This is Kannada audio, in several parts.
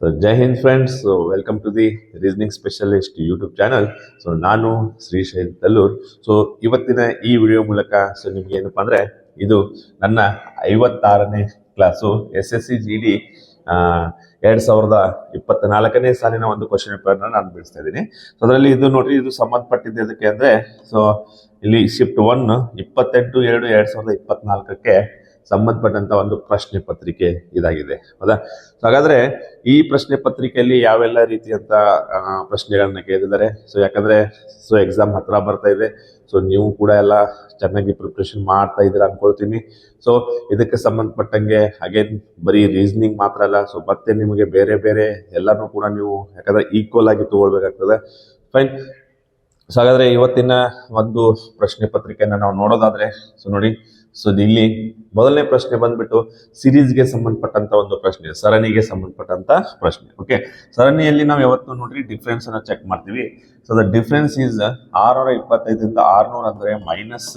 So Jai Hind friends welcome to the reasoning specialist YouTube channel so ನಾನು ಶ್ರೀಶೈಲ್ ತಲ್ಲೂರ್. ಸೊ ಇವತ್ತಿನ ಈ ವಿಡಿಯೋ ಮೂಲಕ ಸೊ ನಿಮ್ಗೆ ಏನಪ್ಪಾ ಅಂದರೆ, ಇದು ನನ್ನ ಐವತ್ತಾರನೇ class S S C G D ಎರಡು ಸಾವಿರದ ಇಪ್ಪತ್ನಾಲ್ಕನೇ ಸಾಲಿನ ಒಂದು ಕ್ವಶನ್ ಪೇಪರ್ನ ನಾನು ಬಿಡಿಸ್ತಾ ಇದ್ದೀನಿ. ಸೊ ಅದರಲ್ಲಿ ಇದು ನೋಡ್ರಿ, ಇದು ಸಂಬಂಧಪಟ್ಟಿದ್ದು ಅದಕ್ಕೆ ಅಂದರೆ ಸೊ ಇಲ್ಲಿ ಶಿಫ್ಟ್ ಒನ್ ಇಪ್ಪತ್ತೆಂಟು ಎರಡು ಎರಡು ಸಾವಿರದ ಇಪ್ಪತ್ನಾಲ್ಕಕ್ಕೆ ಸಂಬಂಧಪಟ್ಟಂತ ಒಂದು ಪ್ರಶ್ನೆ ಪತ್ರಿಕೆ ಇದಾಗಿದೆ. ಹೌದಾ? ಸೊ ಹಾಗಾದ್ರೆ ಈ ಪ್ರಶ್ನೆ ಪತ್ರಿಕೆಯಲ್ಲಿ ಯಾವೆಲ್ಲ ರೀತಿಯಂತ ಪ್ರಶ್ನೆಗಳನ್ನ ಕೇಳಿದ್ದಾರೆ? ಸೊ ಯಾಕಂದ್ರೆ ಸೊ ಎಕ್ಸಾಮ್ ಹತ್ರ ಬರ್ತಾ ಇದೆ. ಸೊ ನೀವು ಕೂಡ ಎಲ್ಲ ಚೆನ್ನಾಗಿ ಪ್ರಿಪ್ರೇಷನ್ ಮಾಡ್ತಾ ಇದ್ದೀರಾ ಅನ್ಕೊಳ್ತೀನಿ. ಸೊ ಇದಕ್ಕೆ ಸಂಬಂಧಪಟ್ಟಂಗೆ ಅಗೇನ್ ಬರೀ ರೀಸನಿಂಗ್ ಮಾತ್ರ ಅಲ್ಲ. ಸೊ ಮತ್ತೆ ನಿಮಗೆ ಬೇರೆ ಬೇರೆ ಎಲ್ಲಾನು ಕೂಡ ನೀವು, ಯಾಕಂದ್ರೆ ಈಕ್ವಲ್ ಆಗಿ ತಗೊಳ್ಬೇಕಾಗ್ತದೆ. ಫೈನ್ ಸೊ ಹಾಗಾದ್ರೆ ಇವತ್ತಿನ ಒಂದು ಪ್ರಶ್ನೆ ಪತ್ರಿಕೆಯನ್ನ ನಾವು ನೋಡೋದಾದ್ರೆ ಸೊ ನೋಡಿ ಸೊ ಇಲ್ಲಿ ಮೊದಲನೇ ಪ್ರಶ್ನೆ ಬಂದ್ಬಿಟ್ಟು ಸಿರೀಸ್ಗೆ ಸಂಬಂಧಪಟ್ಟಂತ ಒಂದು ಪ್ರಶ್ನೆ, ಸರಣಿಗೆ ಸಂಬಂಧಪಟ್ಟಂತ ಪ್ರಶ್ನೆ ಓಕೆ ಸರಣಿಯಲ್ಲಿ ನಾವು ಯಾವತ್ತು ನೋಡ್ರಿ ಡಿಫ್ರೆನ್ಸ್ ಅನ್ನ ಚೆಕ್ ಮಾಡ್ತೀವಿ. ಸೊ ದ ಡಿಫ್ರೆನ್ಸ್ ಈಸ್ ಆರ್ನೂರ ಇಪ್ಪತ್ತೈದರಿಂದ ಆರ್ನೂರ ಅಂದ್ರೆ ಮೈನಸ್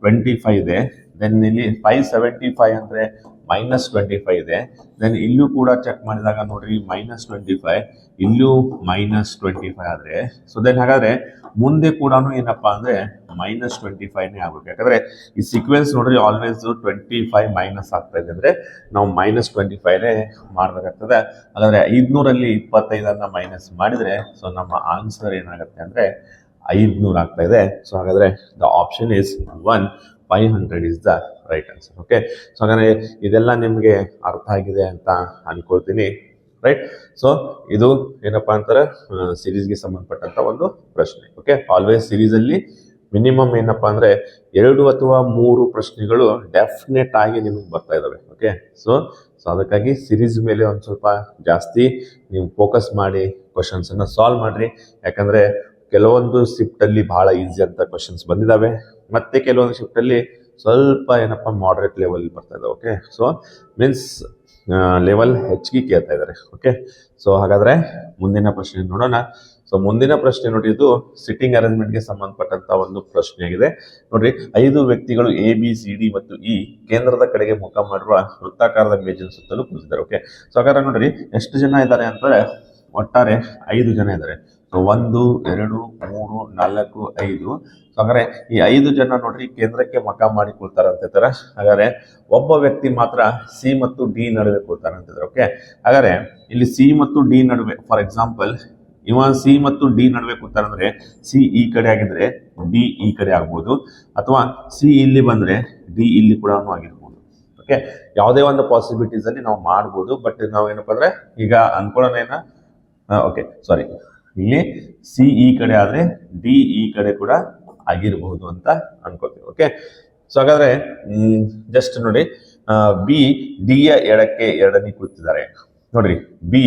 ಟ್ವೆಂಟಿ ಫೈವ್ ಇದೆ. ದೆನ್ ಇಲ್ಲಿ ಫೈವ್ ಸೆವೆಂಟಿ ಫೈವ್ ಅಂದ್ರೆ ಮೈನಸ್ ಟ್ವೆಂಟಿ ಫೈವ್ ಇದೆ. ದೆನ್ ಇಲ್ಲೂ ಕೂಡ ಚೆಕ್ ಮಾಡಿದಾಗ ನೋಡ್ರಿ ಮೈನಸ್ ಟ್ವೆಂಟಿ ಫೈವ್ ಇಲ್ಲೂ ಮೈನಸ್ ಟ್ವೆಂಟಿ ಫೈವ್ ಆದರೆ ಸೊ ದೆನ್ ಹಾಗಾದ್ರೆ ಮುಂದೆ ಕೂಡ ಏನಪ್ಪಾ ಅಂದ್ರೆ ಮೈನಸ್ ಟ್ವೆಂಟಿ ಫೈವ್ನೇ ಆಗುತ್ತೆ. ಯಾಕಂದ್ರೆ ಈ ಸೀಕ್ವೆನ್ಸ್ ನೋಡ್ರಿ ಆಲ್ವೇಸ್ ಟ್ವೆಂಟಿ ಫೈವ್ ಮೈನಸ್ ಆಗ್ತಾ ಇದೆ ಅಂದ್ರೆ ನಾವು ಮೈನಸ್ ಟ್ವೆಂಟಿ ಫೈವ್ನೇ ಮಾಡಬೇಕಾಗ್ತದೆ. ಹಾಗಾದ್ರೆ ಐದುನೂರಲ್ಲಿ ಇಪ್ಪತ್ತೈದನ್ನ ಮೈನಸ್ ಮಾಡಿದ್ರೆ ಸೊ ನಮ್ಮ ಆನ್ಸರ್ ಏನಾಗುತ್ತೆ ಅಂದ್ರೆ ಐದುನೂರು ಆಗ್ತಾ ಇದೆ. ಸೊ ಹಾಗಾದ್ರೆ the option is one five hundred is the right answer okay so ಹಾಗಾದ್ರೆ ಇದೆಲ್ಲ ನಿಮಗೆ ಅರ್ಥ ಆಗಿದೆ ಅಂತ ಅನ್ಕೊಳ್ತೀನಿ ರೈಟ್ ಸೊ ಇದು ಏನಪ್ಪಾ ಅಂತಾರೆ ಸಿರೀಸ್ಗೆ ಸಂಬಂಧಪಟ್ಟಂತ ಒಂದು ಪ್ರಶ್ನೆ ಓಕೆ ಆಲ್ವೇಸ್ ಸಿರೀಸಲ್ಲಿ ಮಿನಿಮಮ್ ಏನಪ್ಪ ಅಂದ್ರೆ ಎರಡು ಅಥವಾ ಮೂರು ಪ್ರಶ್ನೆಗಳು ಡೆಫಿನೆಟ್ ಆಗಿ ನಿಮಗೆ ಬರ್ತಾ ಇದಾವೆ ಓಕೆ ಸೊ ಸೊ ಅದಕ್ಕಾಗಿ ಸಿರೀಸ್ ಮೇಲೆ ಒಂದು ಸ್ವಲ್ಪ ಜಾಸ್ತಿ ನೀವು ಫೋಕಸ್ ಮಾಡಿ ಕ್ವಶನ್ಸ್ ಅನ್ನ ಸಾಲ್ವ್ ಮಾಡ್ರಿ. ಯಾಕಂದ್ರೆ ಕೆಲವೊಂದು ಶಿಫ್ಟ್ ಅಲ್ಲಿ ಬಹಳ ಈಸಿ ಅಂತ ಕ್ವಶನ್ಸ್ ಬಂದಿದಾವೆ. ಮತ್ತೆ ಕೆಲವೊಂದು ಶಿಫ್ಟ್ ಅಲ್ಲಿ ಸ್ವಲ್ಪ ಏನಪ್ಪ ಮಾಡ್ರೇಟ್ ಲೆವೆಲ್ ಬರ್ತಾ ಇದೆ ಓಕೆ ಸೊ ಮೀನ್ಸ್ ಲೆವೆಲ್ ಹೆಚ್ಚಿಗೆ ಕೇಳ್ತಾ ಇದ್ದಾರೆ ಓಕೆ ಸೊ ಹಾಗಾದ್ರೆ ಮುಂದಿನ ಪ್ರಶ್ನೆ ನೋಡೋಣ. ಸೊ ಮುಂದಿನ ಪ್ರಶ್ನೆ ನೋಡಿ ಇದು ಸಿಟ್ಟಿಂಗ್ ಅರೇಂಜ್ಮೆಂಟ್ಗೆ ಸಂಬಂಧಪಟ್ಟಂತ ಒಂದು ಪ್ರಶ್ನೆ ಆಗಿದೆ ನೋಡ್ರಿ, ಐದು ವ್ಯಕ್ತಿಗಳು ಎ ಬಿ ಸಿ ಡಿ ಮತ್ತು ಇ ಕೇಂದ್ರದ ಕಡೆಗೆ ಮುಖ ಮಾಡಿರುವ ವೃತ್ತಾಕಾರದ ಮೇಜಿನ ಸುತ್ತಲೂ ಕೂತಿದ್ದಾರೆ ಓಕೆ ಸೊ ಹಾಗಾದ್ರೆ ನೋಡ್ರಿ, ಎಷ್ಟು ಜನ ಇದ್ದಾರೆ ಅಂತಂದ್ರೆ ಒಟ್ಟಾರೆ ಐದು ಜನ ಇದ್ದಾರೆ. ಒಂದು, ಎರಡು, ಮೂರು, ನಾಲ್ಕು, ಐದು. ಹಾಗಾದ್ರೆ ಈ ಐದು ಜನ ನೋಡ್ರಿ ಕೇಂದ್ರಕ್ಕೆ ಮಕ ಮಾಡಿ ಹೇಳ್ತಾರೆ ಹಾಗಾದ್ರೆ ಒಬ್ಬ ವ್ಯಕ್ತಿ ಮಾತ್ರ ಸಿ ಮತ್ತು ಡಿ ನಡುವೆ ಕೂಳ್ತಾನೆ ಅಂತಿದ್ದಾರೆ ಓಕೆ ಹಾಗಾದ್ರೆ ಇಲ್ಲಿ ಸಿ ಮತ್ತು ಡಿ ನಡುವೆ ಫಾರ್ ಎಕ್ಸಾಂಪಲ್ ಇವ ಸಿ ಮತ್ತು ಡಿ ನಡುವೆ ಕೂತಾರಂದ್ರೆ ಸಿ ಈ ಕಡೆ ಆಗಿದ್ರೆ ಡಿ ಈ ಕಡೆ ಆಗ್ಬೋದು. ಅಥವಾ ಸಿ ಇಲ್ಲಿ ಬಂದ್ರೆ ಡಿ ಇಲ್ಲಿ ಕೂಡ ಆಗಿರ್ಬೋದು ಓಕೆ ಯಾವುದೇ ಒಂದು ಪಾಸಿಬಿಲಿಟೀಸ್ ಅಲ್ಲಿ ನಾವು ಮಾಡ್ಬೋದು ಬಟ್ ನಾವು ಏನಪ್ಪಾ ಅಂದ್ರೆ ಈಗ ಅನ್ಕೊಳ್ಳೋಣ ಏನ ಓಕೆ ಸಾರಿ ಇಲ್ಲಿ ಸಿ ಈ ಕಡೆ ಆದ್ರೆ ಡಿ ಈ ಕಡೆ ಕೂಡ ಆಗಿರಬಹುದು ಅಂತ ಅನ್ಕೋತೀವಿ ಓಕೆ ಸೊ ಹಾಗಾದ್ರೆ ಜಸ್ಟ್ ನೋಡಿ ಬಿ ಡಿ ಯ ಎಡಕ್ಕೆ ಎರಡನೇ ಕೂತಿದ್ದಾರೆ. ನೋಡ್ರಿ ಬಿ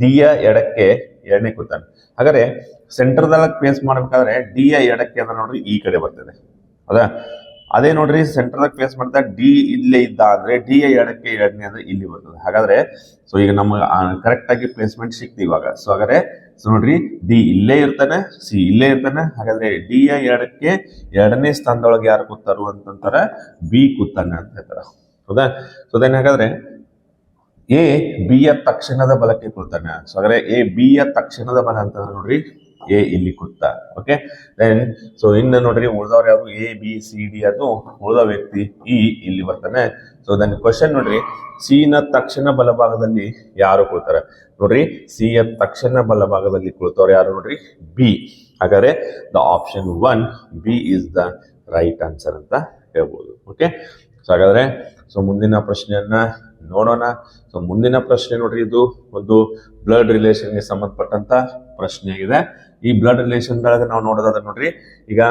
ಡಿ ಯ ಎಡಕ್ಕೆ ಎರಡನೇ ಕೂತಾನೆ ಹಾಗಾದ್ರೆ ಸೆಂಟರ್ದಾಗ ಪ್ಲೇಸ್ ಮಾಡ್ಬೇಕಾದ್ರೆ ಡಿ ಯ ಎಡಕ್ಕೆ ಅಂದ್ರೆ ನೋಡ್ರಿ ಈ ಕಡೆ ಬರ್ತದೆ. ಹೌದಾ? ಅದೇ ನೋಡ್ರಿ ಸೆಂಟರ್ದಾಗ ಪ್ಲೇಸ್ ಮಾಡ್ತಾ ಡಿ ಇಲ್ಲೇ ಇದ್ದ ಅಂದ್ರೆ ಡಿ ಎರಡಕ್ಕೆ ಎರಡನೇ ಅಂದ್ರೆ ಇಲ್ಲಿ ಬರ್ತದೆ. ಹಾಗಾದ್ರೆ ಸೊ ಈಗ ನಮಗೆ ಕರೆಕ್ಟ್ ಆಗಿ ಪ್ಲೇಸ್ಮೆಂಟ್ ಸಿಕ್ತು ಇವಾಗ. ಸೊ ಹಾಗಾದ್ರೆ ಸೊ ನೋಡ್ರಿ ಡಿ ಇಲ್ಲೇ ಇರ್ತಾನೆ ಸಿ ಇಲ್ಲೇ ಇರ್ತಾನೆ. ಹಾಗಾದ್ರೆ ಡಿ ಯ ಎರಡಕ್ಕೆ ಎರಡನೇ ಸ್ಥಾನದೊಳಗೆ ಯಾರು ಕೂತಾರು ಅಂತಂತಾರೆ ಬಿ ಕೂತಾನೆ ಅಂತ ಹೇಳ್ತಾರೆ. ಹೌದಾ? ಸೊ ದೆನ್ ಹಾಗಾದ್ರೆ ಎ ಬಿ ಯ ತಕ್ಷಣದ ಬಲಕ್ಕೆ ಕೂತಾನೆ. ಸೊ ಹಾಗಾದ್ರೆ ಎ ಬಿ ಯ ತಕ್ಷಣದ ಬಲ ಅಂತಂದ್ರೆ ನೋಡ್ರಿ ಎ ಇಲ್ಲಿ ಕೂತ ಓಕೆ ದೆನ್ ಸೊ ಇನ್ನು ನೋಡ್ರಿ, ಉಳಿದವ್ರು ಯಾರು? ಎ, ಬಿ, ಸಿ, ಡಿ ಅದು ಉಳಿದ ವ್ಯಕ್ತಿ ಇ ಇಲ್ಲಿ ಬರ್ತಾನೆ. ಸೊ ದೆನ್ ಕ್ವಶನ್ ನೋಡ್ರಿ, ಸಿ ನ ತಕ್ಷಣ ಬಲಭಾಗದಲ್ಲಿ ಯಾರು ಕೂತಾರೆ ನೋಡ್ರಿ, ಸಿ ಯ ತಕ್ಷಣ ಬಲಭಾಗದಲ್ಲಿ ಕುಳಿತವ್ರು ಯಾರು ನೋಡ್ರಿ? ಬಿ. ಹಾಗಾದ್ರೆ the option one B is the right answer ಅಂತ ಹೇಳ್ಬೋದು. ಓಕೆ ಸೊ ಹಾಗಾದ್ರೆ ಸೊ ಮುಂದಿನ ಪ್ರಶ್ನೆಯನ್ನ ನೋಡೋಣ. ಸೊ ಮುಂದಿನ ಪ್ರಶ್ನೆ ನೋಡ್ರಿ, ಇದು ಒಂದು ಬ್ಲಡ್ ರಿಲೇಷನ್ಗೆ ಸಂಬಂಧಪಟ್ಟಂತ ಪ್ರಶ್ನೆ ಆಗಿದೆ. ಈ ಬ್ಲಡ್ ರಿಲೇಷನ್ ಒಳಗೆ ನಾವು ನೋಡೋದಾದ್ರೆ ನೋಡ್ರಿ, ಈಗ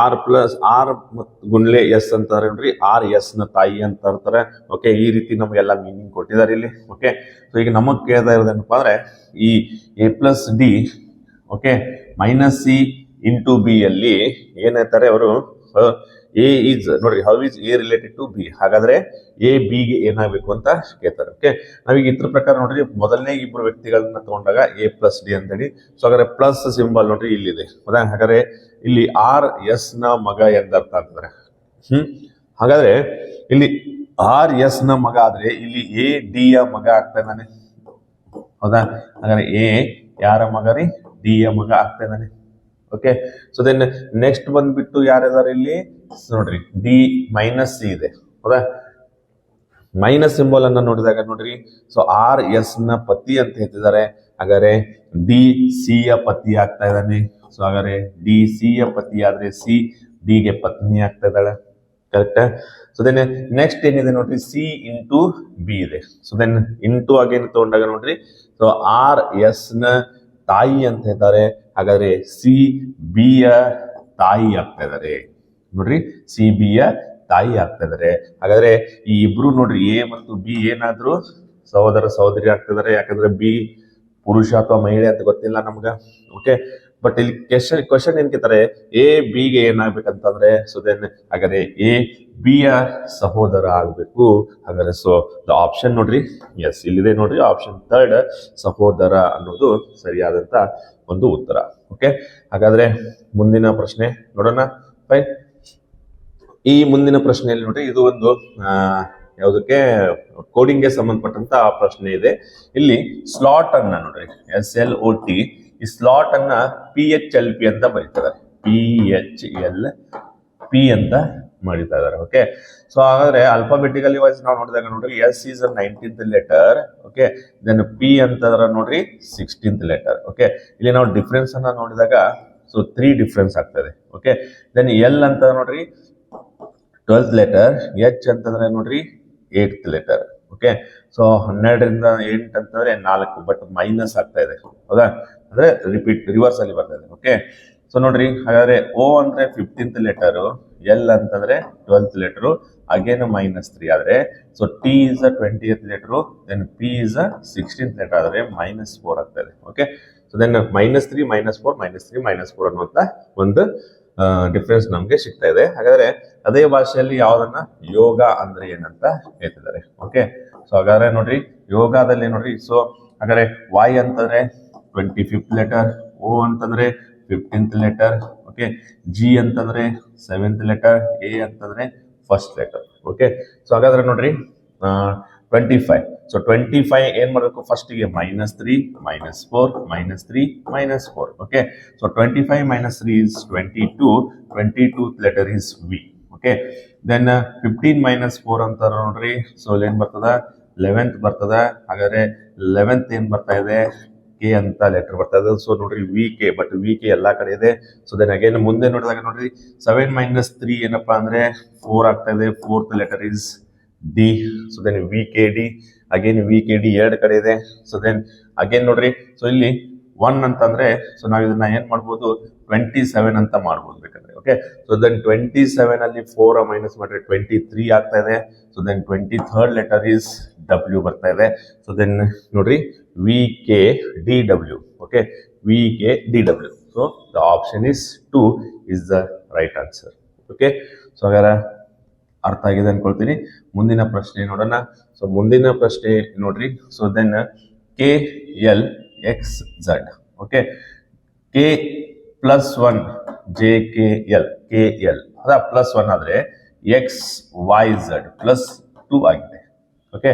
ಆರ್ ಪ್ಲಸ್ ಆರ್ ಗುಂಡ್ಲೆ ಎಸ್ ಅಂತಾರೆ ನೋಡ್ರಿ ಆರ್ ಎಸ್ನ ತಾಯಿ ಅಂತ ಇರ್ತಾರೆ ಓಕೆ ಈ ರೀತಿ ನಮಗೆಲ್ಲ ಮೀನಿಂಗ್ ಕೊಟ್ಟಿದ್ದಾರೆ ಇಲ್ಲಿ. ಓಕೆ ಸೊ ಈಗ ನಮಗ್ ಕೇಳ್ತಾ ಇರೋದೇನಪ್ಪ ಅಂದ್ರೆ, ಈ A plus D okay minus C into B ಅಲ್ಲಿ ಏನಾಯ್ತಾರೆ ಅವರು? ಎ ಈಸ್ ನೋಡ್ರಿ how is A related to B ಹಾಗಾದ್ರೆ ಎ ಬಿಗೆ ಏನಾಗಬೇಕು ಅಂತ ಕೇಳ್ತಾರೆ ಓಕೆ ನಾವೀಗ ಇದ್ರ ಪ್ರಕಾರ ನೋಡ್ರಿ, ಮೊದಲನೇ ಇಬ್ಬರು ವ್ಯಕ್ತಿಗಳನ್ನ ತಗೊಂಡಾಗ ಎ ಪ್ಲಸ್ ಡಿ ಅಂತೇಳಿ. ಸೊ ಹಾಗಾದ್ರೆ ಪ್ಲಸ್ ಸಿಂಬಲ್ ನೋಡ್ರಿ, ಇಲ್ಲಿದೆ. ಹೌದಾ ಹಾಗಾದ್ರೆ ಇಲ್ಲಿ ಆರ್ ಎಸ್ನ ಮಗ ಎಂದರ್ಥ ಆಗ್ತಾರೆ ಹ್ಮ್? ಹಾಗಾದ್ರೆ ಇಲ್ಲಿ ಆರ್ ಎಸ್ನ ಮಗ ಆದ್ರೆ ಇಲ್ಲಿ ಎ ಡಿ ಯ ಮಗ ಆಗ್ತಾನೆ ಹೌದಾ? ಹಾಗಾದ್ರೆ ಎ ಯಾರ ಮಗ ರೀ? ಡಿ ಯ ಮಗ ಆಗ್ತಾ ಇದ್ದಾನೆ. ಓಕೆ ಸೊ ದೆನ್ ನೆಕ್ಸ್ಟ್ ಬಂದ್ಬಿಟ್ಟು ಯಾರಿದಾರೆ ಇಲ್ಲಿ? ನೋಡ್ರಿ ಡಿ ಮೈನಸ್ ಸಿ ಇದೆ. ಹೌದಾ? ಮೈನಸ್ ಸಿಂಬಲ್ ಅನ್ನ ನೋಡಿದಾಗ ನೋಡ್ರಿ ಸೊ ಆರ್ ಎಸ್ನ ಪತಿ ಅಂತ ಹೇಳ್ತಿದ್ದಾರೆ. ಹಾಗಾದ್ರೆ ಡಿ ಸಿ ಯ ಪತಿ ಆಗ್ತಾ ಇದ್ದಾನೆ. ಸೊ ಹಾಗಾದ್ರೆ ಡಿ ಸಿ ಯ ಪತಿ ಆದ್ರೆ ಸಿ ಡಿ ಗೆ ಪತ್ನಿ ಆಗ್ತಾ ಇದ್ದಾಳೆ. ಕರೆಕ್ಟ್ ಸೊ ದೆನ್ ನೆಕ್ಸ್ಟ್ ಏನಿದೆ ನೋಡ್ರಿ ಸಿ ಇಂಟು ಬಿ ಇದೆ. ಸೊ ದೆನ್ ಇಂಟು ಆಗೇನು ತಗೊಂಡಾಗ ನೋಡ್ರಿ ಸೊ ಆರ್ ಎಸ್ನ ತಾಯಿ ಅಂತ ಹೇಳ್ತಾರೆ. ಹಾಗಾದ್ರೆ ಸಿ ಬಿ ಯ ತಾಯಿ ಆಗ್ತಾ ಇದಾರೆ. ನೋಡ್ರಿ, ಸಿ ಬಿ ಯ ತಾಯಿ ಆಗ್ತಾ ಇದಾರೆ. ಹಾಗಾದ್ರೆ ಈ ಇಬ್ರು ನೋಡ್ರಿ, ಎ ಮತ್ತು ಬಿ ಏನಾದ್ರು ಸಹೋದರ ಸಹೋದರಿ ಆಗ್ತಿದ್ದಾರೆ ಯಾಕಂದ್ರೆ ಬಿ ಪುರುಷ ಅಥವಾ ಮಹಿಳೆ ಅಂತ ಗೊತ್ತಿಲ್ಲ ನಮ್ಗ. ಓಕೆ ಬಟ್ ಇಲ್ಲಿ ಕ್ವೆಶನ್ ಕ್ವಶನ್ ಏನ್ ಕೇಳ್ತಾರೆ ಎ ಬಿ ಗೆ ಏನಾಗ್ಬೇಕಂತಂದ್ರೆ ಸೊ ದೆನ್ ಹಾಗಾದ್ರೆ ಎ ಬಿ ಯ ಸಹೋದರ ಆಗ್ಬೇಕು. ಹಾಗಾದ್ರೆ ಸೊ ದ ಆಪ್ಷನ್ ನೋಡ್ರಿ. ಎಸ್ ಇಲ್ಲಿದೆ ನೋಡ್ರಿ ಆಪ್ಷನ್ ಥರ್ಡ್ ಸಹೋದರ ಅನ್ನೋದು ಸರಿಯಾದಂತ ಒಂದು ಉತ್ತರ. ಓಕೆ ಹಾಗಾದ್ರೆ ಮುಂದಿನ ಪ್ರಶ್ನೆ ನೋಡೋಣ. ಫೈನ್ ಈ ಮುಂದಿನ ಪ್ರಶ್ನೆಯಲ್ಲಿ ನೋಡ್ರಿ, ಇದು ಒಂದು ಯಾವುದಕ್ಕೆ ಕೋಡಿಂಗ್ಗೆ ಸಂಬಂಧಪಟ್ಟಂತ ಪ್ರಶ್ನೆ ಇದೆ. ಇಲ್ಲಿ ಸ್ಲಾಟ್ ಅನ್ನ ನೋಡ್ರಿ. ಎಸ್ ಎಲ್ ಒ ಟಿ ಈ ಸ್ಲಾಟ್ ಅನ್ನ ಪಿ ಎಚ್ ಎಲ್ ಪಿ ಅಂತ ಬರೀತಾರೆ. ಪಿ ಎಚ್ ಎಲ್ ಪಿ ಅಂತ ಮಾಡಿತಾ ಇದಾರೆ ಓಕೆ ಸೊ ಹಾಗಾದ್ರೆ ಅಲ್ಫಾಬೆಟಿಕಲಿ ವೈಸ್ ನಾವು ನೋಡಿದಾಗ ನೋಡ್ರಿ S is nineteenth letter okay then P ಅಂತಂದ್ರೆ ನೋಡ್ರಿ ಸಿಕ್ಸ್ಟೀನ್ತ್ ಲೆಟರ್ ಓಕೆ ಇಲ್ಲಿ ನಾವು ಡಿಫ್ರೆನ್ಸ್ ಅನ್ನ ನೋಡಿದಾಗ ಸೊ ತ್ರೀ ಡಿಫ್ರೆನ್ಸ್ ಆಗ್ತದೆ ಓಕೆ ದೆನ್ ಎಲ್ ಅಂತ ನೋಡ್ರಿ ಟ್ವೆಲ್ತ್ ಲೆಟರ್ ಎಚ್ ಅಂತಂದ್ರೆ ನೋಡ್ರಿ ಏಟ್ತ್ ಲೆಟರ್ ಓಕೆ ಸೊ ಹನ್ನೆರಡರಿಂದ ಎಂಟು ಅಂತಂದ್ರೆ ನಾಲ್ಕು ಬಟ್ ಮೈನಸ್ ಆಗ್ತಾ ಇದೆ. ಹೌದಾ? ಅಂದ್ರೆ ರಿಪೀಟ್ ರಿವರ್ಸ್ ಅಲ್ಲಿ ಬರ್ತಾ ಇದೆ. ಓಕೆ ಸೊ ನೋಡ್ರಿ, ಹಾಗಾದ್ರೆ ಓ ಅಂದ್ರೆ ಫಿಫ್ಟೀನ್ತ್ ಲೆಟರು ಎಲ್ ಅಂತಂದ್ರೆ twelfth letter again minus three ಆದ್ರೆ so T is a twenty letter then P is a sixteenth letter ಆದ್ರೆ ಮೈನಸ್ ಫೋರ್ ಆಗ್ತಾ ಇದೆ. Okay so then minus three minus four minus three minus four ಅನ್ನುವಂಥ ಒಂದು ಡಿಫ್ರೆನ್ಸ್ ನಮಗೆ ಸಿಗ್ತಾ ಇದೆ. ಹಾಗಾದ್ರೆ ಅದೇ ಭಾಷೆಯಲ್ಲಿ ಯಾವ್ದನ್ನ ಯೋಗ ಅಂದ್ರೆ ಏನಂತ ಹೇಳ್ತಿದ್ದಾರೆ. ಓಕೆ ಸೊ ಹಾಗಾದ್ರೆ ನೋಡ್ರಿ, ಯೋಗದಲ್ಲಿ ನೋಡ್ರಿ ಸೊ ಹಾಗಾದ್ರೆ ವಾಯ್ ಅಂತಂದ್ರೆ ಟ್ವೆಂಟಿ ಫಿಫ್ತ್ ಲೆಟರ್ ಓ ಅಂತಂದ್ರೆ ಫಿಫ್ಟೀನ್ತ್ ಲೆಟರ್ ಓಕೆ ಜಿ ಅಂತಂದ್ರೆ ಸೆವೆಂತ್ ಲೆಟರ್ ಎ ಅಂತಂದ್ರೆ ಫಸ್ಟ್ ಲೆಟರ್ ಓಕೆ ಸೊ ಹಾಗಾದ್ರೆ ನೋಡ್ರಿ twenty five so twenty five ಏನ್ ಮಾಡಬೇಕು? ಫಸ್ಟಿಗೆ minus three minus four minus three minus four okay so twenty five minus three is twenty two twenty two letter is V okay then fifteen minus four ಅಂತ ನೋಡ್ರಿ ಸೊ ಏನ್ ಬರ್ತದ? ಲೆವೆಂತ್ ಬರ್ತದ. ಹಾಗಾದ್ರೆ ಲೆವೆಂತ್ ಏನ್ ಬರ್ತಾ ಇದೆ? ಕೆ ಅಂತ ಲೆಟರ್ ಬರ್ತಾ ಇದೆ. ಸೊ ನೋಡ್ರಿ V K but V K ಎಲ್ಲಾ ಕಡೆ ಇದೆ. ಸೊ ದೆನ್ ಅಗೇನ್ ಮುಂದೆ ನೋಡಿದಾಗ ನೋಡ್ರಿ ಸೆವೆನ್ ಮೈನಸ್ ತ್ರೀ ಏನಪ್ಪಾ ಅಂದ್ರೆ ಫೋರ್ ಆಗ್ತಾ ಇದೆ. Fourth letter is D so then V K D again V K D ಎರಡು ಕಡೆ ಇದೆ. ಸೊ ದೆನ್ ಅಗೇನ್ ನೋಡ್ರಿ. ಸೊ ಇಲ್ಲಿ ಒನ್ ಅಂತಂದ್ರೆ ಸೊ ನಾವು ಇದನ್ನ ಏನ್ ಮಾಡ್ಬೋದು? ಟ್ವೆಂಟಿ ಸೆವೆನ್ ಅಂತ ಮಾಡ್ಬೋದು ಬೇಕಂದ್ರೆ okay so then twenty seven ಅಲ್ಲಿ ಫೋರ್ ಮೈನಸ್ ಮಾಡಿದ್ರೆ ಟ್ವೆಂಟಿ ತ್ರೀ ಆಗ್ತಾ ಇದೆ. So then twenty third letter is W ಬರ್ತಾ ಇದೆ. ಸೊ ದೆನ್ ನೋಡ್ರಿ V K D W okay V K D W so the option is two is the right answer okay so ಹಾಗಾದ್ರೆ ಅರ್ಥ ಆಗಿದೆ ಅನ್ಕೊಳ್ತೀನಿ. ಮುಂದಿನ ಪ್ರಶ್ನೆ ನೋಡೋಣ. ಸೊ ಮುಂದಿನ ಪ್ರಶ್ನೆ ನೋಡ್ರಿ. So then K L X Z okay K plus one J K L K L ಅದ ಪ್ಲಸ್ ಒನ್ ಆದ್ರೆ X Y Z plus two ಆಗಿದೆ. ಓಕೆ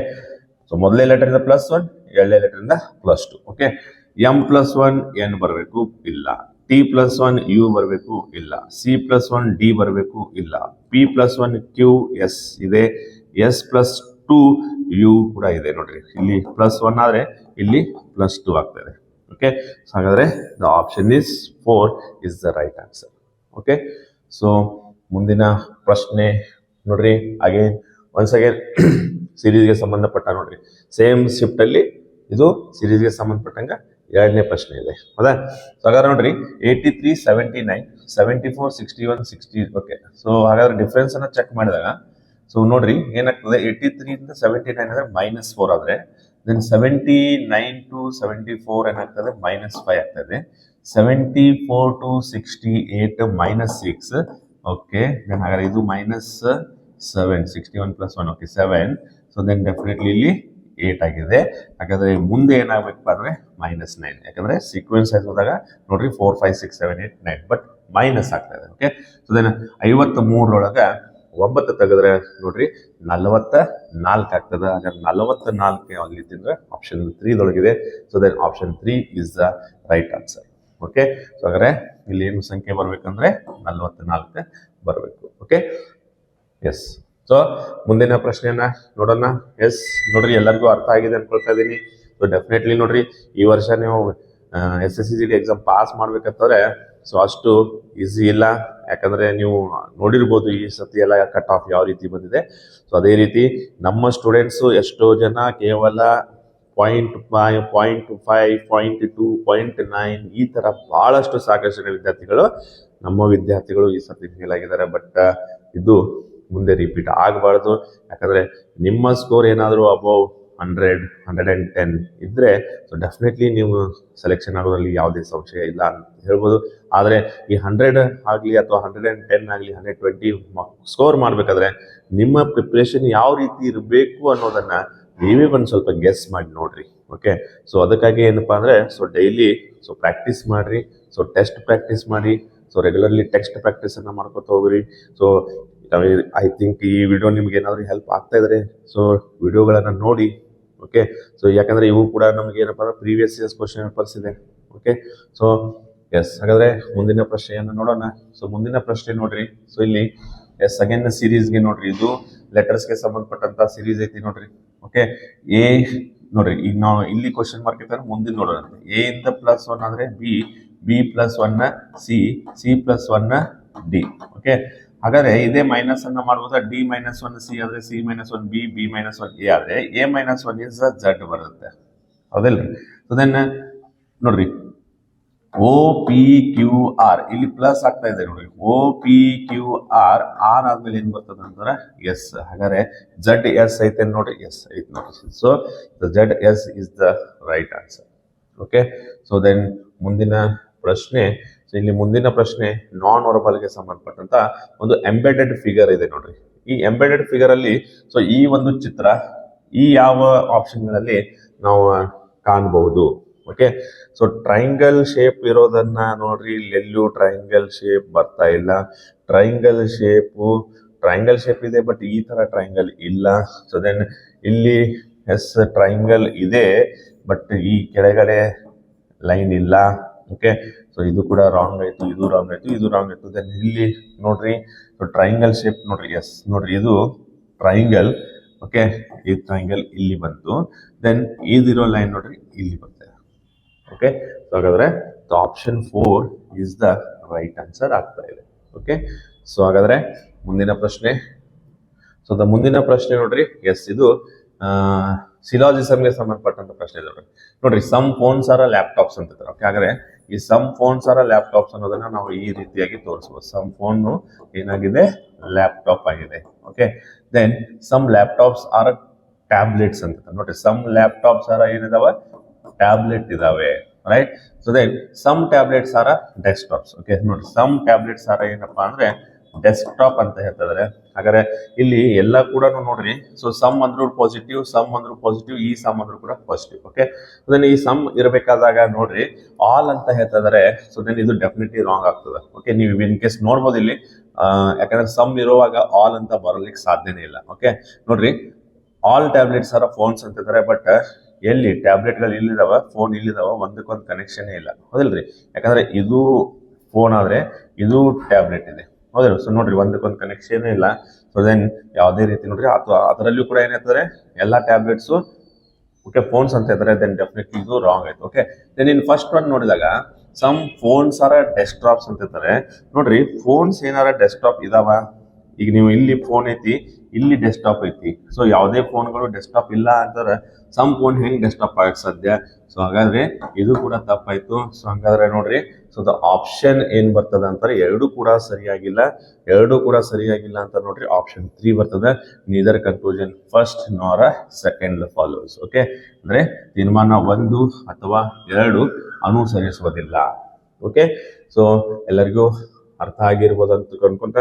ಸೊ ಮೊದಲೇ ಲೆಟರ್ ಇಂದ ಪ್ಲಸ್ ಒನ್ ಎರಡನೇ ಲೆಟರ್ ಇಂದ plus two okay M plus one N ಬರಬೇಕು? ಇಲ್ಲ. ಟಿ ಪ್ಲಸ್ ಒನ್ ಯು ಬರಬೇಕು ಇಲ್ಲ. ಸಿ ಪ್ಲಸ್ ಒನ್ ಡಿ ಬರಬೇಕು ಇಲ್ಲ. P plus one Q S ಇದೆ. ಎಸ್ ಪ್ಲಸ್ ಟೂ ಯು ಕೂಡ ಇದೆ ನೋಡ್ರಿ. ಇಲ್ಲಿ ಪ್ಲಸ್ ಒನ್ ಆದರೆ ಇಲ್ಲಿ ಪ್ಲಸ್ ಟು ಆಗ್ತದೆ. ಓಕೆ ಸೊ ಹಾಗಾದರೆ the option is four is the right answer okay so ಮುಂದಿನ ಪ್ರಶ್ನೆ ನೋಡ್ರಿ. ಅಗೇನ್ ಒನ್ಸ್ ಅಗೇನ್ ಸಿರೀಸ್ಗೆ ಸಂಬಂಧಪಟ್ಟ ನೋಡ್ರಿ. ಸೇಮ್ ಶಿಫ್ಟಲ್ಲಿ ಇದು ಸಿರೀಸ್ಗೆ ಸಂಬಂಧಪಟ್ಟಂಗ ಎರಡನೇ ಪ್ರಶ್ನೆ ಇದೆ. ಹೌದಾ ಸೊ ಹಾಗಾದ್ರೆ ನೋಡ್ರಿ eighty three seventy nine seventy four sixty one sixty okay so ಹಾಗಾದ್ರೆ ಡಿಫ್ರೆನ್ಸ್ ಅನ್ನ ಚೆಕ್ ಮಾಡಿದಾಗ ಸೊ ನೋಡ್ರಿ, ಏನಾಗ್ತದೆ? ಏಯ್ಟಿ ತ್ರೀ ಇಂದ ಸೆವೆಂಟಿ ನೈನ್ ಅಂದ್ರೆ ಮೈನಸ್ ಫೋರ್ ಆದ್ರೆ then seventy nine to seventy four ಏನಾಗ್ತದೆ? ಮೈನಸ್ ಫೈವ್ ಆಗ್ತದೆ seventy four to sixty eight minus six okay then ಹಾಗಾದ್ರೆ ಇದು minus seven sixty one plus one okay seven so then definitely ಇಲ್ಲಿ ಏಟ್ ಆಗಿದೆ. ಯಾಕಂದ್ರೆ ಮುಂದೆ ಏನಾಗಬೇಕು ಅಂದ್ರೆ ಮೈನಸ್ ನೈನ್ ಯಾಕಂದ್ರೆ ಸೀಕ್ವೆನ್ಸ್ ಆಗಿ ಹೋದಾಗ ನೋಡ್ರಿ four five six seven eight nine but minus ಆಗ್ತಾ ಇದೆ. ಓಕೆ ಸೊ ದೆನ್ ಐವತ್ತ್ ಮೂರರೊಳಗ ಒಂಬತ್ತು ತೆಗೆದ್ರೆ ನೋಡ್ರಿ ನಲವತ್ತ ನಾಲ್ಕು ಆಗ್ತದೆ. ಹಾಗಾದ್ರೆ ನಲವತ್ತ ನಾಲ್ಕು ಅಲ್ಲಿ ತಿಂದ್ರೆ option ತ್ರೀದೊಳಗಿದೆ so then option three is the right answer okay so ಹಾಗಾದ್ರೆ ಇಲ್ಲಿ ಏನು ಸಂಖ್ಯೆ ಬರ್ಬೇಕಂದ್ರೆ ನಲವತ್ತ ನಾಲ್ಕು ಬರಬೇಕು. ಓಕೆ ಎಸ್ ಸೊ ಮುಂದಿನ ಪ್ರಶ್ನೆಯನ್ನ ನೋಡೋಣ. ಎಸ್ ನೋಡ್ರಿ, ಎಲ್ಲರಿಗೂ ಅರ್ಥ ಆಗಿದೆ ಅನ್ಕೊಳ್ತಾ ಇದ್ದೀನಿ ಸೊ ಡೆಫಿನೆಟ್ಲಿ ನೋಡ್ರಿ, ಈ ವರ್ಷ ನೀವು S S C G D exam pass ಮಾಡ್ಬೇಕಂತಂದ್ರೆ so ಅಷ್ಟು ಈಸಿ ಇಲ್ಲ. ಯಾಕಂದ್ರೆ ನೀವು ನೋಡಿರ್ಬೋದು ಈ ಸತಿ ಎಲ್ಲ ಕಟ್ ಆಫ್ ಯಾವ ರೀತಿ ಬಂದಿದೆ. ಸೊ ಅದೇ ರೀತಿ ನಮ್ಮ ಸ್ಟೂಡೆಂಟ್ಸು ಎಷ್ಟೋ ಜನ ಕೇವಲ point five point five point two point nine ಈ ಥರ ಭಾಳಷ್ಟು ಸಾಕಷ್ಟು ವಿದ್ಯಾರ್ಥಿಗಳು ನಮ್ಮ ವಿದ್ಯಾರ್ಥಿಗಳು ಈ ಸತಿ ಫೇಲ್ ಆಗಿದ್ದಾರೆ. ಬಟ್ ಇದು ಮುಂದೆ ರಿಪೀಟ್ ಆಗಬಾರ್ದು. ಯಾಕಂದರೆ ನಿಮ್ಮ ಸ್ಕೋರ್ ಏನಾದರೂ above hundred hundred and ten ಇದ್ದರೆ ಸೊ ಡೆಫಿನೆಟ್ಲಿ ನೀವು ಸೆಲೆಕ್ಷನ್ ಆಗೋದ್ರಲ್ಲಿ ಯಾವುದೇ ಸಂಶಯ ಇಲ್ಲ ಅಂತ ಹೇಳ್ಬೋದು. ಆದರೆ ಈ ಹಂಡ್ರೆಡ್ ಆಗಲಿ ಅಥವಾ ಹಂಡ್ರೆಡ್ ಆ್ಯಂಡ್ ಟೆನ್ ಆಗಲಿ ಹಂಡ್ರೆಡ್ ಟ್ವೆಂಟಿ ಸ್ಕೋರ್ ಮಾಡಬೇಕಾದ್ರೆ ನಿಮ್ಮ ಪ್ರಿಪ್ರೇಷನ್ ಯಾವ ರೀತಿ ಇರಬೇಕು ಅನ್ನೋದನ್ನು ನೀವೇ ಒಂದು ಸ್ವಲ್ಪ ಗೆಸ್ ಮಾಡಿ ನೋಡ್ರಿ ಓಕೆ ಸೊ ಅದಕ್ಕಾಗಿ ಏನಪ್ಪಾ ಅಂದರೆ ಸೊ ಡೈಲಿ ಸೊ ಪ್ರಾಕ್ಟೀಸ್ ಮಾಡಿರಿ ಸೊ ಟೆಸ್ಟ್ ಪ್ರಾಕ್ಟೀಸ್ ಮಾಡಿ ಸೊ ರೆಗ್ಯುಲರ್ಲಿ ಟೆಕ್ಸ್ಟ್ ಪ್ರಾಕ್ಟೀಸನ್ನು ಮಾಡ್ಕೊತ ಹೋಗ್ರಿ. ಸೊ ಐ ಥಿಂಕ್ ಈ ವಿಡಿಯೋ ನಿಮ್ಗೆ ಏನಾದರೂ ಹೆಲ್ಪ್ ಆಗ್ತಾ ಇದ್ರೆ ಸೊ ವಿಡಿಯೋಗಳನ್ನು ನೋಡಿ ಓಕೆ ಸೊ ಯಾಕಂದರೆ ಇವು ಕೂಡ ನಮಗೆ ಏನಪ್ಪ ಅಂದ್ರೆ ಪ್ರೀವಿಯಸ್ ಇಯರ್ಸ್ ಕ್ವಶನ್ ಪೇಪರ್ಸ್ ಇದೆ ಓಕೆ ಸೊ ಎಸ್ ಹಾಗಾದ್ರೆ ಮುಂದಿನ ಪ್ರಶ್ನೆಯನ್ನು ನೋಡೋಣ. ಸೊ ಮುಂದಿನ ಪ್ರಶ್ನೆ ನೋಡ್ರಿ. ಸೊ ಇಲ್ಲಿ ಎಸ್ ಅಗೇನ್ ಸೀರೀಸ್ಗೆ ನೋಡ್ರಿ. ಇದು ಲೆಟರ್ಸ್ಗೆ ಸಂಬಂಧಪಟ್ಟಂತ ಸೀರೀಸ್ ಐತಿ ನೋಡ್ರಿ ಓಕೆ ಎ ನೋಡ್ರಿ, ಈಗ ನಾವು ಇಲ್ಲಿ ಕ್ವಶನ್ ಮಾರ್ಕ್ ಇದ್ದಾರೆ ಮುಂದಿನ ನೋಡೋಣ. ಎ ಇಂದ ಪ್ಲಸ್ ಒನ್ ಆದ್ರೆ B B plus one C C plus one D okay ಹಾಗಾದ್ರೆ ಇದೇ ಮೈನಸ್ ಅನ್ನ ಮಾಡ್ಬೋದಾ? ಡಿ ಮೈನಸ್ ಒನ್ ಸಿ ಆದ್ರೆ C minus one B B minus one A ಆದ್ರೆ A minus one is Z ಬರುತ್ತೆ. ಹೌದಲ್ರಿ? ಸೊ ದೆನ್ ನೋಡ್ರಿ. ಓ ಪಿ ಕ್ಯೂ ಆರ್ ಇಲ್ಲಿ ಪ್ಲಸ್ ಆಗ್ತಾ ಇದೆ ನೋಡ್ರಿ. O P Q R R ಆದ್ಮೇಲೆ ಏನ್ ಬರ್ತದೆ ಅಂತಾರೆ ಎಸ್ ಹಾಗಾದ್ರೆ ಜಡ್ ಎಸ್ ಐತೆ ನೋಡ್ರಿ. ಎಸ್ ಐತೆ ನೋಡ್ರಿ. So the Z yes is the right answer okay so then ಮುಂದಿನ ಪ್ರಶ್ನೆ ಸೊ ಇಲ್ಲಿ ಮುಂದಿನ ಪ್ರಶ್ನೆ ನಾನ್ಗೆ ಸಂಬಂಧಪಟ್ಟಂತ ಒಂದು ಎಂಬೆಡೆಡ್ ಫಿಗರ್ ಇದೆ ನೋಡ್ರಿ. ಈ ಎಂಬೆಡೆಡ್ ಫಿಗರ್ ಅಲ್ಲಿ ಸೊ ಈ ಒಂದು ಚಿತ್ರ, ಈ ಯಾವ ಆಪ್ಷನ್ಗಳಲ್ಲಿ ನಾವು ಕಾಣಬಹುದು ಓಕೆ ಸೊ ಟ್ರಯಾಂಗಲ್ ಶೇಪ್ ಇರೋದನ್ನ ನೋಡ್ರಿ. ಇಲ್ಲೆಲ್ಲೂ ಟ್ರಯಾಂಗಲ್ ಶೇಪ್ ಬರ್ತಾ ಇಲ್ಲ. ಟ್ರಯಾಂಗಲ್ ಶೇಪು ಟ್ರಯಾಂಗಲ್ ಶೇಪ್ ಇದೆ ಬಟ್ ಈ ತರ ಟ್ರಯಾಂಗಲ್ ಇಲ್ಲ. ಸೊ ದೆನ್ ಇಲ್ಲಿ ಎಸ್ ಟ್ರಯಾಂಗಲ್ ಇದೆ ಬಟ್ ಈ ಕೆಳಗಡೆ ಲೈನ್ ಇಲ್ಲ. ಓಕೆ ಸೊ ಇದು ಕೂಡ ರಾಂಗ್ ಆಯ್ತು, ಇದು ರಾಂಗ್ ಆಯ್ತು, ಇದು ರಾಂಗ್ ಆಯ್ತು. ದೆನ್ ಇಲ್ಲಿ ನೋಡ್ರಿ ಟ್ರೈಂಗಲ್ ಶೇಪ್ ನೋಡ್ರಿ ಎಸ್ ನೋಡ್ರಿ, ಇದು ಟ್ರಯಾಂಗಲ್ ಓಕೆ ಈ ಟ್ರಯಾಂಗಲ್ ಇಲ್ಲಿ ಬಂತು. ದೆನ್ ಇದಿರೋ ಲೈನ್ ನೋಡ್ರಿ, ಇಲ್ಲಿ ಬಂತೆ. ಓಕೆ ಸೊ ಹಾಗಾದ್ರೆ option four is the right answer ಆಗ್ತಾ ಇದೆ. ಓಕೆ ಸೊ ಹಾಗಾದ್ರೆ ಮುಂದಿನ ಪ್ರಶ್ನೆ. ಸೊ ದ ಮುಂದಿನ ಪ್ರಶ್ನೆ ನೋಡ್ರಿ ಎಸ್ ಇದು ಸಿಲಾಜಿಸಮ್ಗೆ ಸಂಬಂಧಪಟ್ಟಂತ ಪ್ರಶ್ನೆ ಇದೆ ನೋಡ್ರಿ. ನೋಡ್ರಿ ಸಮ್ ಫೋನ್ಸ್ ಆರ್ ಲ್ಯಾಪ್ಟಾಪ್ಸ್ ಅಂತ ಓಕೆ ಹಾಗಾದ್ರೆ ಈ ಸಮ್ ಫೋನ್ಸ್ ಆರ ಲ್ಯಾಪ್ಟಾಪ್ಸ್ ಅನ್ನೋದನ್ನ ನಾವು ಈ ರೀತಿಯಾಗಿ ತೋರಿಸಬಹುದು ಸಮ್ ಫೋನ್ ಏನಾಗಿದೆ? ಲ್ಯಾಪ್ಟಾಪ್ ಆಗಿದೆ. Okay then some laptops are tablets ಅಂತ ನೋಡಿ ಸಮ್ ಲ್ಯಾಪ್ಟಾಪ್ಸ್ ಆರ ಏನಿದಾವ? ಟ್ಯಾಬ್ಲೆಟ್ ಇದಾವೆ. Right so then some tablets are desktops okay ನೋಡಿ ಸಮ್ ಟ್ಯಾಬ್ಲೆಟ್ಸ್ ಆರ ಏನಪ್ಪಾ ಅಂದ್ರೆ ಡೆಸ್ಕ್ಟಾಪ್ ಅಂತ ಹೇಳ್ತಾರೆ ಹಾಗಾದ್ರೆ ಇಲ್ಲಿ ಎಲ್ಲ ಕೂಡ ನೋಡ್ರಿ. ಸೊ ಸಮ್ ಅಂದ್ರೂ ಪಾಸಿಟಿವ್ ಸಮ್ ಅಂದ್ರೂ ಪಾಸಿಟಿವ್ ಈ ಸಮ್ ಅಂದ್ರೂ ಕೂಡ ಪಾಸಿಟಿವ್ ಓಕೆ ಅದನ್ನ ಈ ಸಮ್ ಇರಬೇಕಾದಾಗ ನೋಡ್ರಿ ಆಲ್ ಅಂತ ಹೇಳ್ತಾರೆ ಸೊ ದೆನ್ ಇದು ಡೆಫಿನೆಟ್ಲಿ ರಾಂಗ್ ಆಗ್ತದೆ ಓಕೆ ನೀವು ಇನ್ ಕೇಸ್ ನೋಡ್ಬೋದು ಇಲ್ಲಿ. ಯಾಕಂದ್ರೆ ಸಮ್ ಇರುವಾಗ ಆಲ್ ಅಂತ ಬರಲಿಕ್ಕೆ ಸಾಧ್ಯನೇ ಇಲ್ಲ ಓಕೆ ನೋಡ್ರಿ ಆಲ್ ಟ್ಯಾಬ್ಲೆಟ್ಸ್ ಆರ ಫೋನ್ಸ್ ಅಂತಿದ್ದಾರೆ ಬಟ್ ಎಲ್ಲಿ ಟ್ಯಾಬ್ಲೆಟ್ಗಳು ಇಲ್ಲಿದಾವ ಫೋನ್ ಇಲ್ಲಿದಾವ, ಒಂದಕ್ಕೊಂದು ಕನೆಕ್ಷನ್ ಇಲ್ಲ. ಹೌದಿಲ್ರಿ? ಯಾಕಂದ್ರೆ ಇದು ಫೋನ್ ಆದ್ರೆ ಇದು ಟ್ಯಾಬ್ಲೆಟ್ ಇದೆ. ಹೌದಿಲ್ಲ ಸೊ ನೋಡ್ರಿ, ಒಂದಕ್ಕೊಂದು ಕನೆಕ್ಷನ್ ಇಲ್ಲ. ಸೊ ದೆನ್ ಯಾವುದೇ ರೀತಿ ನೋಡ್ರಿ, ಅಥವಾ ಅದರಲ್ಲೂ ಕೂಡ ಏನಾಯ್ತದೆ ಎಲ್ಲ ಟ್ಯಾಬ್ಲೆಟ್ಸು ಓಕೆ ಫೋನ್ಸ್ ಅಂತ ಇದ್ದಾರೆ ದೆನ್ ಡೆಫಿನೆಟ್ಲಿ ಇದು ರಾಂಗ್ ಆಯ್ತು okay then in first one ನೋಡಿದಾಗ ಸಮ್ ಫೋನ್ಸ್ ಆರ ಡೆಸ್ಕ್ಟಾಪ್ಸ್ ಅಂತ ಇರ್ತಾರೆ ನೋಡ್ರಿ ಫೋನ್ಸ್ ಏನಾರ ಡೆಸ್ಕ್ಟಾಪ್ ಇದಾವ? ಈಗ ನೀವು ಇಲ್ಲಿ ಫೋನ್ ಐತಿ, ಇಲ್ಲಿ ಡೆಸ್ಕ್ಟಾಪ್ ಐತಿ. ಸೊ ಯಾವುದೇ ಫೋನ್ಗಳು ಡೆಸ್ಕ್ಟಾಪ್ ಇಲ್ಲ ಅಂತಾರೆ ಸಮ್ ಫೋನ್ ಹೆಂಗ್ ಡೆಸ್ಕ್ಟಾಪ್ ಆಗಕ್ಕೆ ಸಾಧ್ಯ? ಸೊ ಹಾಗಾದ್ರೆ ಇದು ಕೂಡ ತಪ್ಪಾಯ್ತು. ಸೊ ಹಾಗಾದ್ರೆ ನೋಡ್ರಿ ಸೊ ದ ಆಪ್ಷನ್ ಏನ್ ಬರ್ತದ ಅಂತಾರೆ, ಎರಡು ಕೂಡ ಸರಿಯಾಗಿಲ್ಲ. ಎರಡು ಕೂಡ ಸರಿಯಾಗಿಲ್ಲ ಅಂತ ನೋಡ್ರಿ ಆಪ್ಷನ್ ತ್ರೀ ಬರ್ತದೆ. Neither conclusion first nor second follows okay ಅಂದ್ರೆ ತೀರ್ಮಾನ ಒಂದು ಅಥವಾ ಎರಡು ಅನುಸರಿಸುವುದಿಲ್ಲ ಓಕೆ ಸೊ ಎಲ್ಲರಿಗೂ ಅರ್ಥ ಆಗಿರ್ಬೋದು ಅಂತ ಅನ್ಕೊಂತ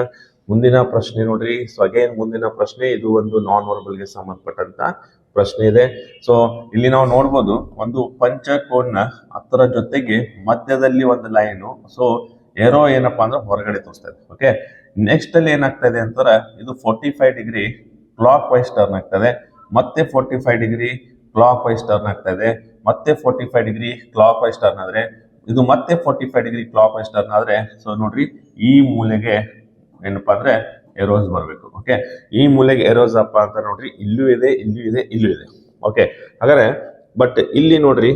ಮುಂದಿನ ಪ್ರಶ್ನೆ ನೋಡ್ರಿ. ಸೊ ಅಗೇನ್ ಮುಂದಿನ ಪ್ರಶ್ನೆ, ಇದು ಒಂದು ನಾನ್ ವರ್ಬಲ್ಗೆ ಸಂಬಂಧಪಟ್ಟಂತ ಪ್ರಶ್ನೆ ಇದೆ. ಸೊ ಇಲ್ಲಿ ನಾವು ನೋಡ್ಬೋದು, ಒಂದು ಪಂಚಕೋನ ಹತ್ತರ ಜೊತೆಗೆ ಮಧ್ಯದಲ್ಲಿ ಒಂದು ಲೈನು ಸೊ ಏರೋ ಏನಪ್ಪಾ ಅಂದ್ರೆ ಹೊರಗಡೆ ತೋರಿಸ್ತಾ ಇದೆ. ಓಕೆ ನೆಕ್ಸ್ಟ್ ಅಲ್ಲಿ ಏನಾಗ್ತದೆ ಅಂತಾರೆ, ಇದು forty five degree clockwise turn ಆಗ್ತದೆ. ಮತ್ತೆ forty five degree clockwise turn ಆಗ್ತದೆ ಮತ್ತೆ forty five degree clockwise turn ಆದ್ರೆ, ಇದು ಮತ್ತೆ forty five degree clockwise turn ಆದ್ರೆ ಸೊ ನೋಡ್ರಿ, ಈ ಮೂಲೆಗೆ ಏನಪ್ಪಾ ಅಂದ್ರೆ ಎರೋಸ್ ಬರಬೇಕು ಓಕೆ ಈ ಮೂಲೆಗೆ ಎರೋಸ್ ಅಪ್ಪ ಅಂತ ನೋಡ್ರಿ, ಇಲ್ಲೂ ಇದೆ ಇಲ್ಲೂ ಇದೆ ಇಲ್ಲೂ ಇದೆ ಓಕೆ ಹಾಗಾದ್ರೆ ಬಟ್ ಇಲ್ಲಿ ನೋಡ್ರಿ,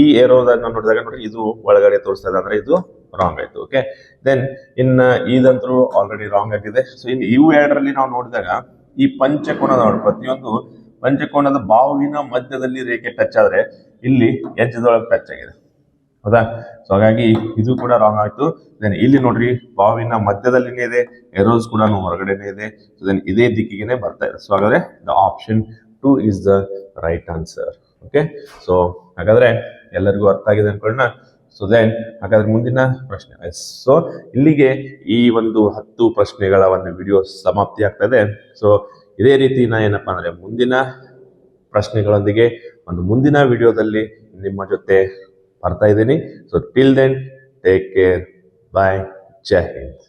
ಈ ಏರೋದನ್ನ ನೋಡಿದಾಗ ನೋಡ್ರಿ, ಇದು ಒಳಗಡೆ ತೋರಿಸ್ತದೆ ಅಂದ್ರೆ ಇದು ರಾಂಗ್ ಆಯ್ತು ಓಕೆ ದೆನ್ ಇನ್ನ ಇದಂತರೂ ಆಲ್ರೆಡಿ ರಾಂಗ್ ಆಗಿದೆ. ಸೊ ಇನ್ನು ಇವು ಎರಡರಲ್ಲಿ ನಾವು ನೋಡಿದಾಗ, ಈ ಪಂಚಕೋನ ನೋಡಿ ಪ್ರತಿಯೊಂದು ಪಂಚಕೋನದ ಬಾವಿನ ಮಧ್ಯದಲ್ಲಿ ರೇಖೆ ಟಚ್ ಆದ್ರೆ, ಇಲ್ಲಿ ಎಜ್ಜದೊಳಗೆ ಟಚ್ ಆಗಿದೆ. ಹೌದಾ? ಸೊ ಹಾಗಾಗಿ ಇದು ಕೂಡ ರಾಂಗ್ ಆಯ್ತು. ದೆನ್ ಇಲ್ಲಿ ನೋಡ್ರಿ, ಬಾವಿನ ಮಧ್ಯದಲ್ಲಿನೇ ಇದೆ ಎರೋಸ್ ಕೂಡ ಹೊರಗಡೆನೆ ಇದೆ. ಸೊ ದೆನ್ ಇದೇ ದಿಕ್ಕಿಗೆ ಬರ್ತಾ ಇದೆ. ಸೊ ಹಾಗಾದ್ರೆ the option two is the right answer okay so ಹಾಗಾದ್ರೆ ಎಲ್ಲರಿಗೂ ಅರ್ಥ ಆಗಿದೆ ಅನ್ಕೊಳ್ಳೋಣ. ಸೊ ದೆನ್ ಹಾಗಾದ್ರೆ ಮುಂದಿನ ಪ್ರಶ್ನೆ. ಸೊ ಇಲ್ಲಿಗೆ ಈ ಒಂದು ಹತ್ತು ಪ್ರಶ್ನೆಗಳ ಒಂದು ವಿಡಿಯೋ ಸಮಾಪ್ತಿ ಇದೆ. ಸೊ ಇದೇ ರೀತಿ ನಾ ಏನಪ್ಪ ಅಂದ್ರೆ ಮುಂದಿನ ಪ್ರಶ್ನೆಗಳೊಂದಿಗೆ ಒಂದು ಮುಂದಿನ ವಿಡಿಯೋದಲ್ಲಿ ನಿಮ್ಮ ಜೊತೆ ಬರ್ತಾ ಇದ್ದೀನಿ. So till then take care bye ಜೈ ಹಿಂದ್